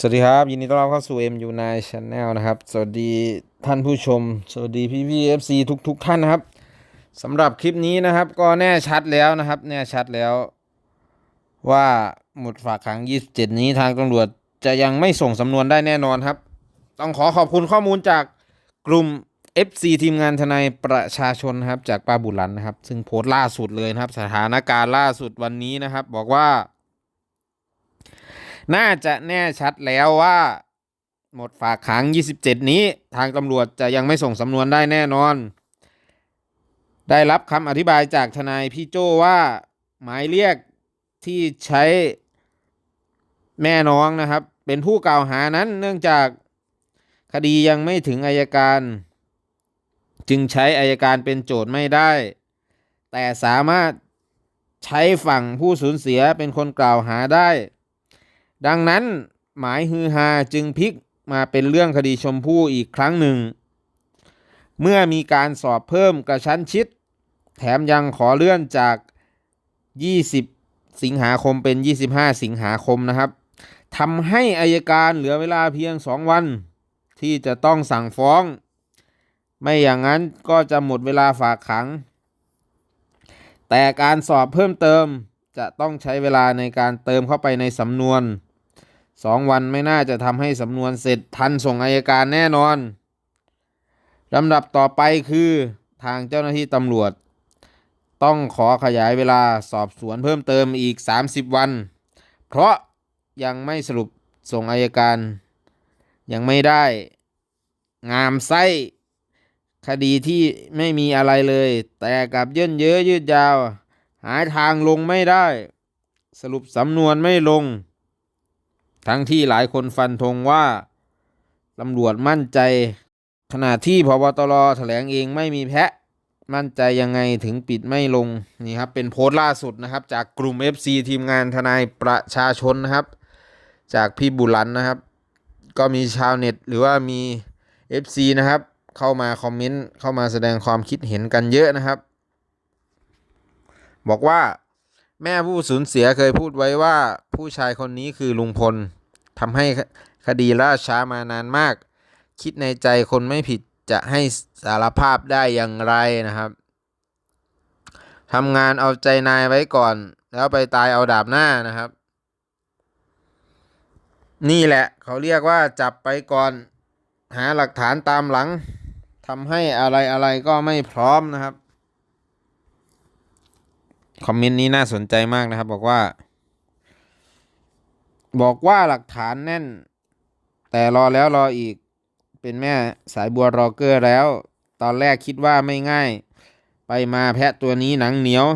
สวัสดีครับ ยินดีต้อนรับเข้าสู่ MU9 Channel นะครับ สวัสดีท่านผู้ชม สวัสดีพี่พี่ FC ทุกทุกๆท่านนะครับสำหรับคลิปนี้นะครับ ก็แน่ชัดแล้วนะครับ แน่ชัดแล้ว ว่าหมุดฝากขัง 27 นี้ทางตำรวจจะยังไม่ส่งสำนวนได้แน่นอนครับ ต้องขอขอบคุณข้อมูลจากกลุ่ม FC ทีมงานทนายประชาชนครับจากป้าบุรันนะครับ ซึ่งโพสต์ล่าสุดเลยนะครับ สถานการณ์ล่าสุดวันนี้นะครับ บอกว่า น่าจะแน่ชัดแล้วว่าหมดฝากขัง 27 นี้ ทางตำรวจจะยังไม่ส่งสำนวนได้แน่นอน ได้รับคำอธิบายจากทนายพี่โจว่า หมายเรียกที่ใช้แม่น้องนะครับ เป็นผู้กล่าวหานั้นเนื่องจากคดียังไม่ถึงอายการ จึงใช้อายการเป็นโจทย์ไม่ได้ แต่สามารถใช้ฝั่งผู้สูญเสียเป็นคนกล่าวหาได้ ดังนั้นหมายฮือฮาจึงพลิกมาเป็นเรื่องคดีชมพู่อีกครั้งหนึ่ง เมื่อมีการสอบเพิ่มกระชั้นชิด แถมยังขอเลื่อนจาก 20 สิงหาคมเป็น 25 สิงหาคมนะครับทำให้อายการเหลือเวลาเพียง 2 วัน ที่จะต้องสั่งฟ้อง ไม่อย่างนั้นก็จะหมดเวลาฝากขัง แต่การสอบเพิ่มเติมจะต้องใช้เวลาในการเติมเข้าไปในสำนวน สองวันไม่น่าจะทำให้สำนวนเสร็จทันส่งอายการแน่นอนลำดับต่อไปคือทางเจ้าหน้าที่ตำรวจ ต้องขอขยายเวลาสอบสวนเพิ่มเติมอีก 30 วัน เพราะยังไม่สรุปส่งอายการ ยังไม่ได้ งามไส้คดีที่ไม่มีอะไรเลย แต่กับเยื่นเยอะยืดยาว หาทางลงไม่ได้ สรุปสำนวนไม่ลง ทั้งที่หลายคนฟันธงว่าตำรวจมั่นใจ ขณะที่พบตรแถลงเองไม่มีแพะ มั่นใจยังไงถึงปิดไม่ลงนี่ครับเป็นโพสต์ล่าสุดนะครับ จากกลุ่ม FC ทีมงานทนายประชาชนนะครับ จากพี่บุรันนะครับ ก็มีชาวเน็ตหรือว่ามี FC นะครับ เข้ามาคอมเมนต์เข้ามาแสดงความคิดเห็นกันเยอะนะครับ บอกว่าแม่ผู้สูญเสียเคยพูดไว้ว่าผู้ชายคนนี้คือลุงพล ทำให้คดีล่าช้ามานานมาก คิดในใจคนไม่ผิดจะให้สารภาพได้อย่างไรนะครับทำงานเอาใจนายไว้ก่อน แล้วไปตายเอาดาบหน้านะครับ นี่แหละเขาเรียกว่าจับไปก่อน หาหลักฐานตามหลังทำให้อะไรอะไรก็ไม่พร้อมนะครับ คอมเมนต์นี้น่าสนใจมากนะครับ บอกว่า บอกว่าหลักฐานแน่น แต่รอแล้วรออีก เป็นแม่สายบัวรอเกอร์แล้ว ตอนแรกคิดว่าไม่ง่าย ไปมาแพะตัวนี้หนังเหนียว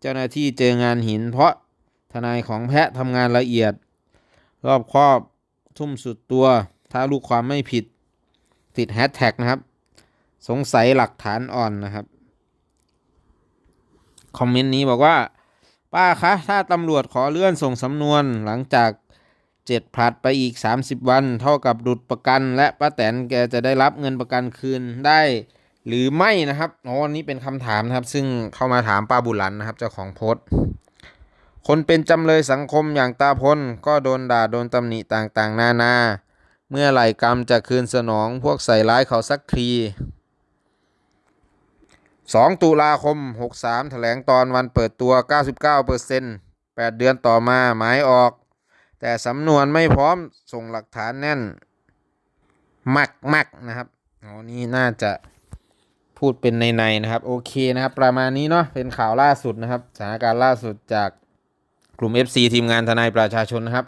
เจ้าหน้าที่เจองานหิน เพราะทนายของแพะทำงานละเอียด รอบครอบทุ่มสุดตัว ถ้าลูกความไม่ผิด ติดแฮชแท็กนะครับ สงสัยหลักฐานอ่อนนะครับ คอมเมนต์นี้บอกว่าป้าคะ ถ้าตำรวจขอเลื่อนส่งสำนวนหลังจาก เจ็ดผลัดไปอีก 30 วัน เท่ากับหลุดประกัน และป้าแตนแกจะได้รับเงินประกันคืนได้ หรือไม่นะครับอ้อันนี้เป็นคำถามนะครับ ซึ่งเข้ามาถามป้าบุหลันนะครับ เจ้าของโพสต์คนเป็นจำเลยสังคมอย่างตาพลก็โดนด่าโดนตำหนิต่างๆ นานา เมื่อไหร่กรรมจะคืนสนองพวกใส่ร้ายเขาสักที 2 ตุลาคม 63 แถลงตอนวันเปิดตัว 99% 8 เดือนต่อมาหมายออก แต่สำนวนไม่พร้อมส่งหลักฐานแน่นมักมักนะครับอ๋อนี่น่าจะพูดเป็นในในๆนะครับ โอเคนะครับ ประมาณนี้เนาะเป็นข่าวล่าสุดนะครับสถานการณ์ล่าสุดจากกลุ่ม FC ทีมงานทนายประชาชนนะครับ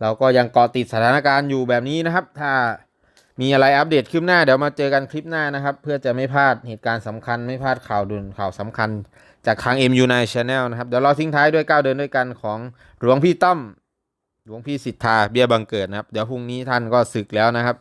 เราก็ยังเกาะติดสถานการณ์อยู่แบบนี้นะครับ ถ้ามีอะไรอัปเดตขึ้นหน้าเดี๋ยวมาเจอกันคลิปหน้านะครับ เพื่อจะไม่พลาดเหตุการณ์สำคัญไม่พลาดข่าวด่วนข่าวสำคัญ จากทาง MU9 Channel นะครับ เดี๋ยวเราทิ้งท้ายด้วยก้าวเดินด้วยกันของหลวงพี่ต้อม หลวงพี่สิทธาเบี้ยบังเกิดนะครับ เดี๋ยวพรุ่งนี้ท่านก็ศึกแล้วนะครับ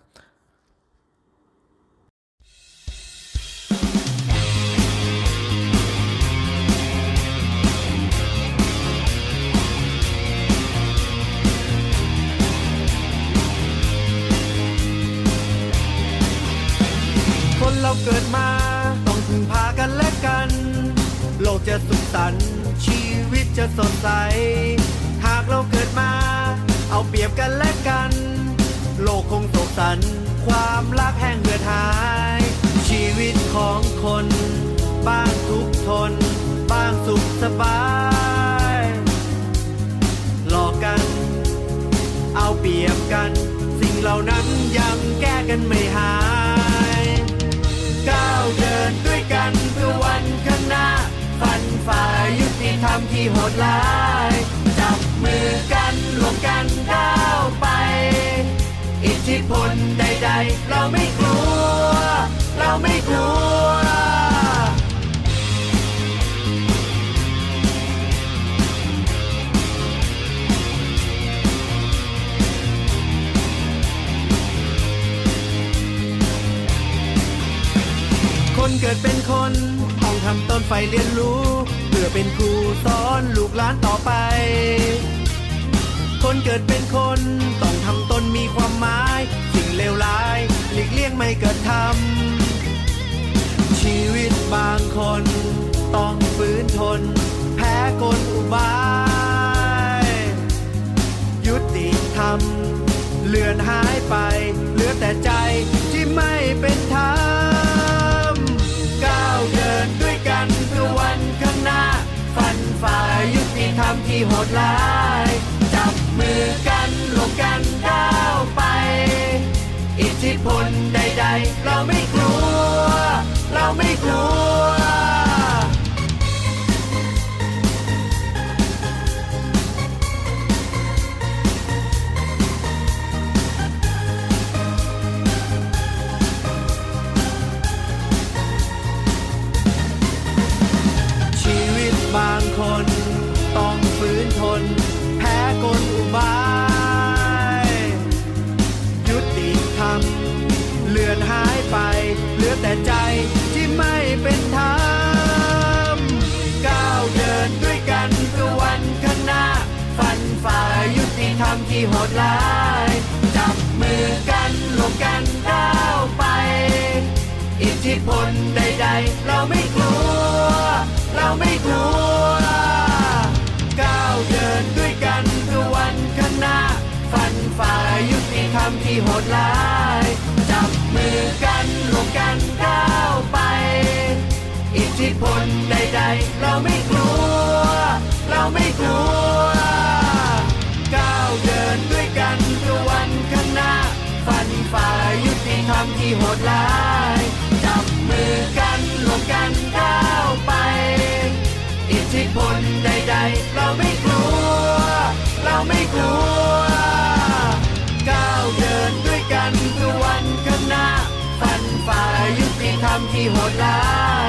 คนเราเกิดมาต้องพึ่งพากันและกัน โลกจะสุขสันต์ชีวิตจะสดใส หากเราเกิดมา เอาเปรียบกันและกัน โลกคงโศกสัน ความรักแห้งเหือดหาย ชีวิตของคน บ้างทุกทน บ้างสุขสบาย หลอกกัน เอาเปรียบกัน สิ่งเหล่านั้นยังแก้กันไม่หายก้าวเดินด้วยกันเพื่อวันข้างหน้า ฟันฝ่ายุติธรรมที่โหดร้าย มือกันรวมกันก้าวไป อิทธิพลใด ๆ เราไม่กลัว เราไม่กลัว คนเกิดเป็นคนต้องทำต้นไฟเรียนรู้ เพื่อเป็นครูสอนลูกหลานต่อไป เกิดเป็นคน ต้องทำตนมีความหมาย สิ่งเลวร้าย หลีกเลี่ยงไม่เกิดทำชีวิตบางคน ต้องฝืนทน แพ้กลอุบาย ยุติธรรม เลือนหายไป เหลือแต่ใจที่ไม่เป็นธรรมก้าวเดินด้วยกันเพื่อวันข้างหน้า ฟันฝ่ายุติธรรมที่โหดร้าย เราไม่กลัว เราไม่กลัว ชีวิตบางคน ต้องฝืนทน แพ้กลอุบาย ยุติธรรม เลือนหายไป เหลือแต่ใจที่ไม่เป็นธรรมก้าวเดินด้วยกันเพื่อวันข้างหน้า ฟันฝ่ายุติธรรมที่โหดร้ายจับมือกันรวมกันก้าวไป อิทธิพลใด ๆ เราไม่กลัว เราไม่กลัวก้าวเดินด้วยกันเพื่อวันข้างหน้า ฟันฝ่ายุติธรรมที่โหดร้าย เราไม่กลัว เราไม่กลัว ก้าวเดินด้วยกันเพื่อวันข้างหน้า ฟันฝ่ายุติธรรมที่โหดร้าย จับมือกันรวมกันก้าวไป อิทธิพลใดๆ เราไม่กลัว เราไม่กลัว ก้าวเดินด้วยกันเพื่อวันข้างหน้า ฟันฝ่ายุติธรรมที่โหดร้าย